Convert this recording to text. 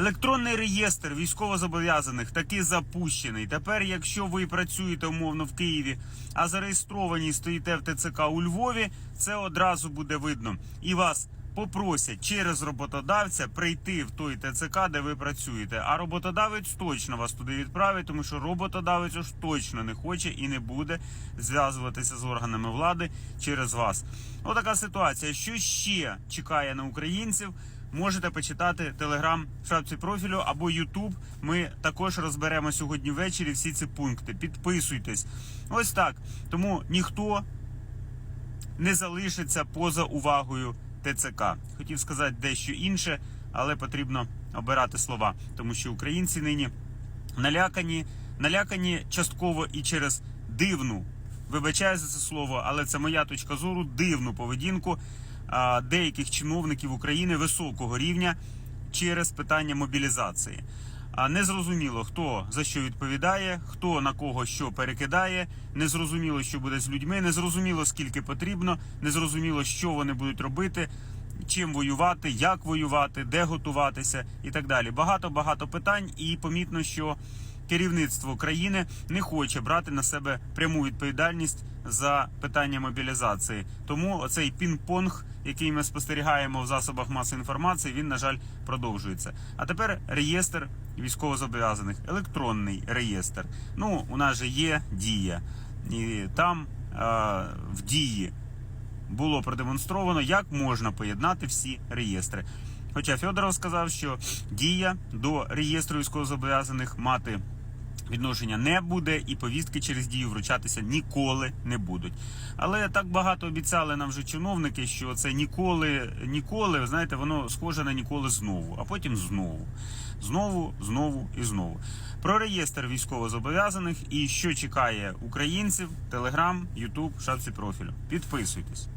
Електронний реєстр військовозобов'язаних таки запущений. Тепер, якщо ви працюєте умовно в Києві, а зареєстровані стоїте в ТЦК у Львові, це одразу буде видно. І вас попросять через роботодавця прийти в той ТЦК, де ви працюєте. А роботодавець точно вас туди відправить, тому що роботодавець уж точно не хоче і не буде зв'язуватися з органами влади через вас. Отака ситуація. Що ще чекає на українців? Можете почитати телеграм в шапці профілю або Ютуб. Ми також розберемо сьогодні ввечері всі ці пункти. Підписуйтесь. Ось так. Тому ніхто не залишиться поза увагою ТЦК. Хотів сказати дещо інше, але потрібно обирати слова, тому що українці нині налякані, налякані частково і через дивну, вибачаю за це слово, але це моя точка зору, дивну поведінку деяких чиновників України високого рівня через питання мобілізації. А не зрозуміло, хто за що відповідає, хто на кого що перекидає. Не зрозуміло, що буде з людьми, не зрозуміло, скільки потрібно, не зрозуміло, що вони будуть робити, чим воювати, як воювати, де готуватися і так далі. Багато багато питань, і помітно, що керівництво країни не хоче брати на себе пряму відповідальність за питання мобілізації. Тому оцей пінг-понг, який ми спостерігаємо в засобах масової інформації, він на жаль продовжується. А тепер реєстр військовозобов'язаних, електронний реєстр. Ну, у нас же є дія, і там е, в дії було продемонстровано, як можна поєднати всі реєстри. Хоча Федоров сказав, що дія до реєстру військовозобов'язаних мати відношення не буде, і повістки через дію вручатися ніколи не будуть. Але так багато обіцяли нам вже чиновники, що це ніколи, ніколи, знаєте, воно схоже на ніколи знову, а потім знову. Знову, знову і знову. Про реєстр військовозобов'язаних і що чекає українців, телеграм, ютуб, шапці профілю. Підписуйтесь.